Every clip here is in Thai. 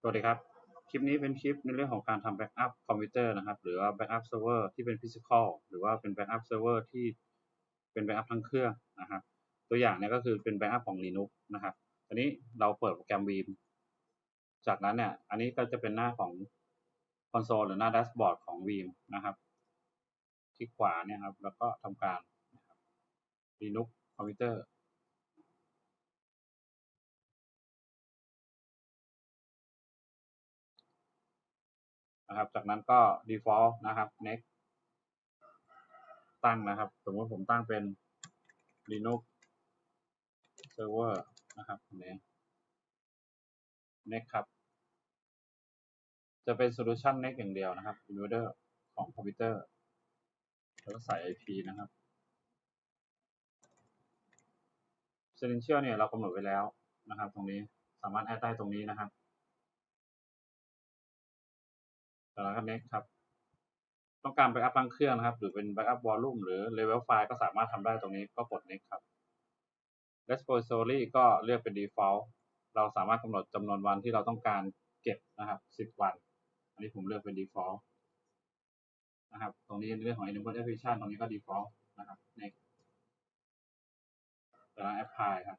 สวัสดีครับ คลิปนี้เป็นคลิปในเรื่องของการทำแบ็กอัพคอมพิวเตอร์นะครับ หรือว่าแบ็กอัพเซิร์ฟเวอร์ที่เป็นฟิสิกอลหรือว่าเป็นแบ็กอัพเซิร์ฟเวอร์ที่เป็นแบ็กอัพทั้งเครื่องนะครับ ตัวอย่างเนี่ยก็คือเป็นแบ็กอัพของ Linux นะครับอันนี้เราเปิดโปรแกรม Veeam จากนั้นเนี่ย อันนี้ก็จะเป็นหน้าของคอนโซลหรือหน้าแดชบอร์ดของ Veeam นะครับ คลิกขวาเนี่ยครับ แล้วก็ทำการ Linux คอมพิวเตอร์ นะครับ จากนั้นก็ default นะครับ next ตั้งนะครับ สมมติผมตั้งเป็น linux server นะครับนี้ next ครับ จะเป็น solution next อย่างเดียวนะครับ inverter ของคอมพิวเตอร์แล้วก็ใส่ IP นะครับ credential เนี่ยเรากำหนดไว้แล้วนะครับ ตรงนี้สามารถแอดได้ตรงนี้นะครับ แล้วก็ next ครับ ต้องการ backup ตั้งเครื่องนะครับ หรือเป็น backup volume หรือ level file ก็สามารถทำได้ตรงนี้ก็กด next ครับ repository ก็เลือกเป็น default เราสามารถกำหนดจำนวนวันที่เราต้องการเก็บนะครับ 10 วัน อันนี้ผมเลือกเป็น default นะครับ ตรงนี้เรื่องของ enable application ตรงนี้ก็ default นะครับ next จากนั้น apply ครับ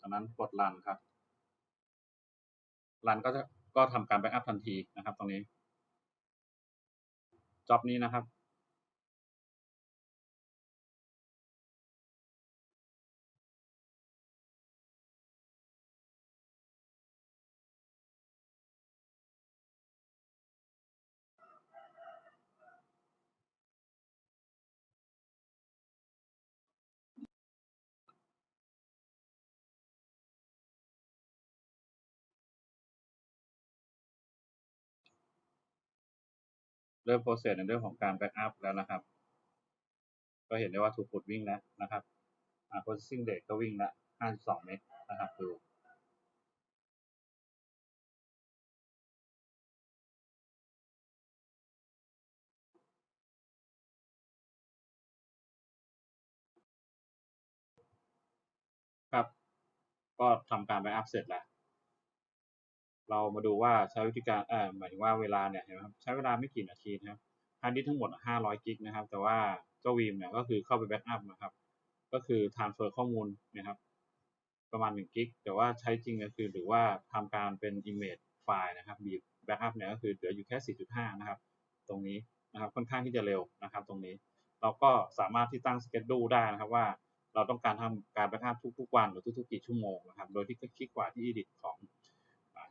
จากนั้นกด run ครับ run ก็จะ ก็ทำการแบ็กอัพทันทีนะครับตรงนี้จ็อบนี้นะครับ เริ่มโปรเซสในเรื่องของการแบ็กอัพแล้วนะครับ ก็เห็นได้ว่าถูกขุดวิ่งแล้วนะครับ processing rate ก็วิ่งล้ว52เมกนะครับดูครับ ก็ทำการแบ็กอัพเสร็จแล้ว เรามาดูว่าใช้วิธีการเอ่อหมายถึงว่าเวลาเนี่ยเห็นไหมครับใช้เวลาไม่กี่นาทีนะครับฮาร์ดดิสทั้งหมด 500 กิกนะครับ แต่ว่าเจ้าวีมเนี่ยก็คือเข้าไปแบ็กอัพนะครับ ก็คือ transfer ข้อมูลนะครับ ประมาณ 1 กิก แต่ว่าใช้จริงก็คือหรือว่าทำการเป็น image ไฟล์นะครับบีบแบ็กอัพเนี่ยก็คือเหลืออยู่แค่ 4.5 นะครับ ตรงนี้นะครับค่อนข้างที่จะเร็วนะครับ ตรงนี้ เราก็สามารถที่ตั้งสเกจดูได้นะครับว่าเราต้องการทำการแบ็กอัพทุกๆวันหรือทุกๆกี่ชั่วโมงนะครับ โดยที่คลิกขวาที่ edit ของ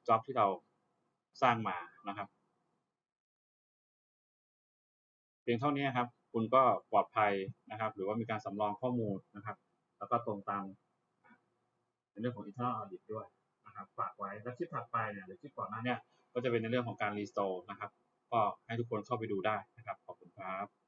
จ็อบที่เราสร้างมานะครับ เพียงเท่านี้ครับ คุณก็ปลอดภัยนะครับ หรือว่ามีการสำรองข้อมูลนะครับ แล้วก็ตรงตามในเรื่องของ internal audit ด้วยนะครับฝากไว้แล้วคลิปถัดไปเนี่ยหรือคลิปก่อนหน้าเนี้ก็จะเป็นในเรื่องของการ restore นะครับ ก็ให้ทุกคนเข้าไปดูได้นะครับ ขอบคุณครับ